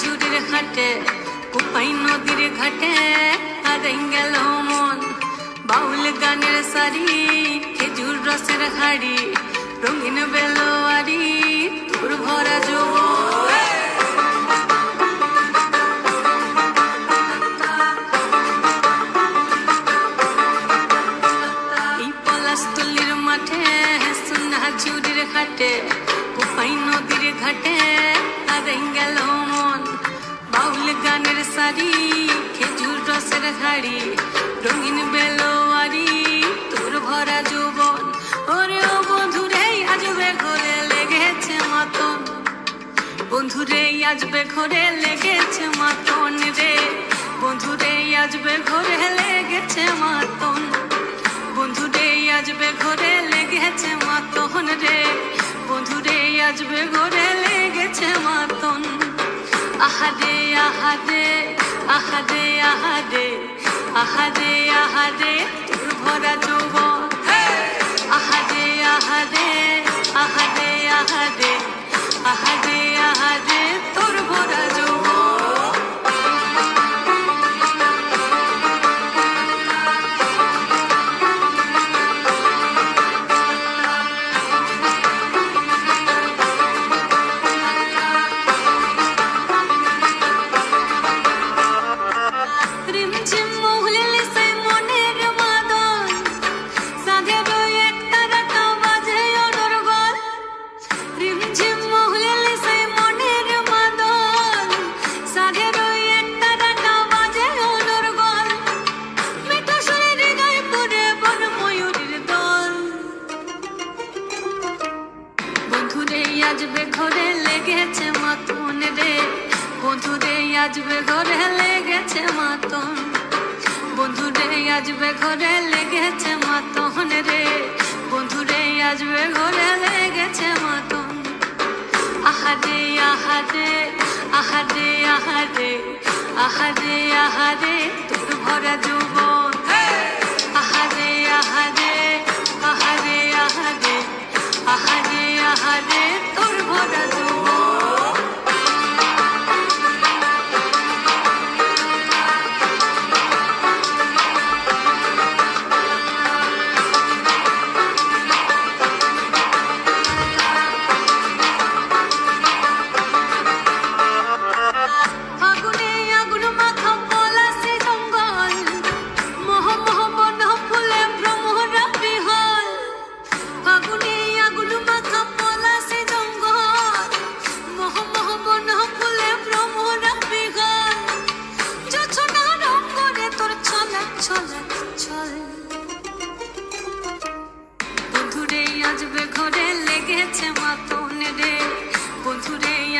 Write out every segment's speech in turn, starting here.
ঝুরির হাটে কুপাই নদীর ঘাটে গেল মন। বাউল গানের সারি, খেজুর রসের হাড়ি, রঙিন বেলোয়ারি, তোর ভরা যৌবন পলাশতলির মাঠে সোনা চুরির ঘাটে কোপাই নদীর ঘাটে আর গেল মন। বাউল গানের সারি, খেজুর রসের হাড়ি, রঙিন বেলোয়ারি, তোর ভরা যৌবন। ওরে ও বন্ধুরে আজবে ঘরে লেগেছে মাতন। বন্ধুরে আজবে ঘরে লেগেছে মাতন রে। বন্ধুরে আজবে ঘরে লেগেছে মাতন। আজবে ঘরে লেগেছে মাতন রে। বন্ধুরে আজবে ঘরে লেগেছে মাতন। আহারে আহারে আহারে আহারে আহারে তোর ভরা যৌবন। আহারে আহারে আহারে আহারে আহারে प्रेम আজবে ঘরে লেগেছে মাতন বন্ধুরে আজবে ঘরে লেগেছে মাতন রে। বন্ধুরে আজবে ঘরে লেগেছে মাতন আহারে আহারে আহারে আহারে আহারে আহারে, তোর ভরা যৌবন।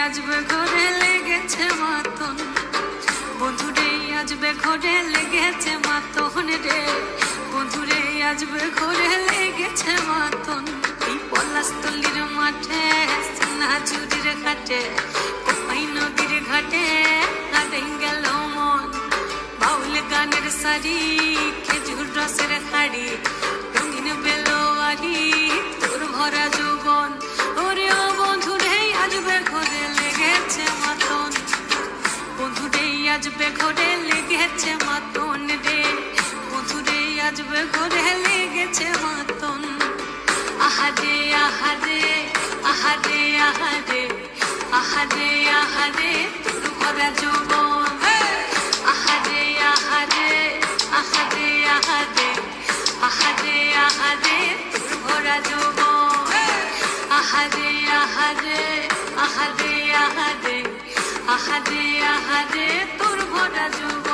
বন্ধুরে আজবে ঘরে লেগেছে মাতন। বন্ধুরে আজবে ঘরে লেগেছে মাতন রে। বন্ধুরে আজবে ঘরে লেগেছে মাতন। এই পলাশতলির মাঠে সোনা চুরির ঘাটে, কোপাই নদীর ঘাটে কাটে গেল মন। বাউল গানের সারি, খেজুর রসের হাড়ি বন্ধুরে আজবে ঘরে লেগেছে মাতন রে বন্ধুরে আজবে ঘরে লেগেছে মাতন আহারে আহারে আহারে আহারে আহারে আহারে তোর ভরা যৌবন আহারে আহারে আহারে আহারে আহারে আহারে তোর ভরা যৌবন আহারে আহারে আহারে আহারে আহারে আহাদে তোর ভরা যৌবন